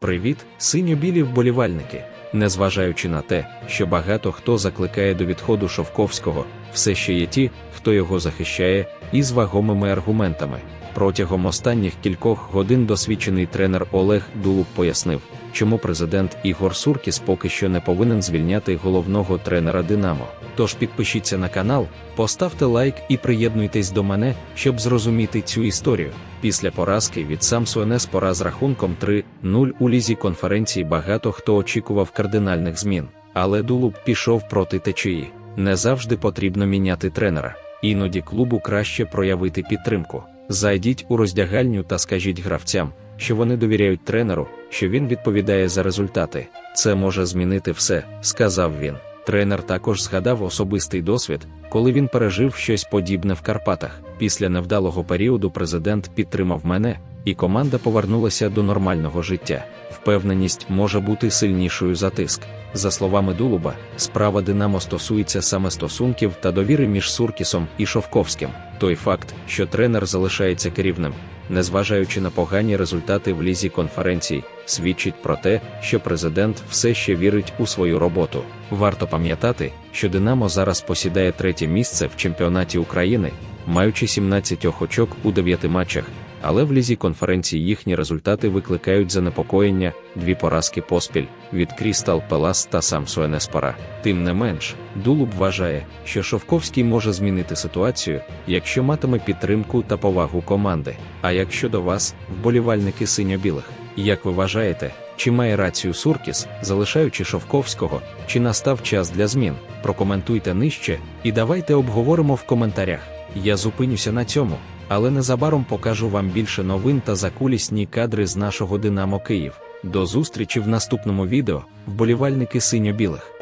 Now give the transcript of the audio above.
Привіт, синьо-білі вболівальники. Незважаючи на те, що багато хто закликає до відходу Шовковського, все ще є ті, хто його захищає, із вагомими аргументами. Протягом останніх кількох годин досвідчений тренер Олег Дулуб пояснив, чому президент Ігор Суркіс поки що не повинен звільняти головного тренера Динамо. Тож підпишіться на канал, поставте лайк і приєднуйтесь до мене, щоб зрозуміти цю історію. Після поразки від Самсуенес пора з рахунком 3-0 у лізі конференції багато хто очікував кардинальних змін, але Дулуб пішов проти течії. Не завжди потрібно міняти тренера. Іноді клубу краще проявити підтримку. Зайдіть у роздягальню та скажіть гравцям, що вони довіряють тренеру, що він відповідає за результати. Це може змінити все, сказав він. Тренер також згадав особистий досвід, коли він пережив щось подібне в Карпатах. Після невдалого періоду президент підтримав мене, і команда повернулася до нормального життя. Впевненість може бути сильнішою за тиск. За словами Дулуба, справа Динамо стосується саме стосунків та довіри між Суркісом і Шовковським. Той факт, що тренер залишається керівним, незважаючи на погані результати в лізі конференцій, свідчить про те, що президент все ще вірить у свою роботу. Варто пам'ятати, що Динамо зараз посідає третє місце в чемпіонаті України, маючи 17 очок у 9 матчах. Але в лізі конференції їхні результати викликають занепокоєння, дві поразки поспіль від Крістал Пелас та Самсуенеспора. Тим не менш, Дулуб вважає, що Шовковський може змінити ситуацію, якщо матиме підтримку та повагу команди. А як щодо вас, вболівальники синьо-білих, як ви вважаєте, чи має рацію Суркіс, залишаючи Шовковського, чи настав час для змін? Прокоментуйте нижче і давайте обговоримо в коментарях. Я зупинюся на цьому але незабаром покажу вам більше новин та закулісні кадри з нашого Динамо Київ. До зустрічі в наступному відео, вболівальники синьо-білих.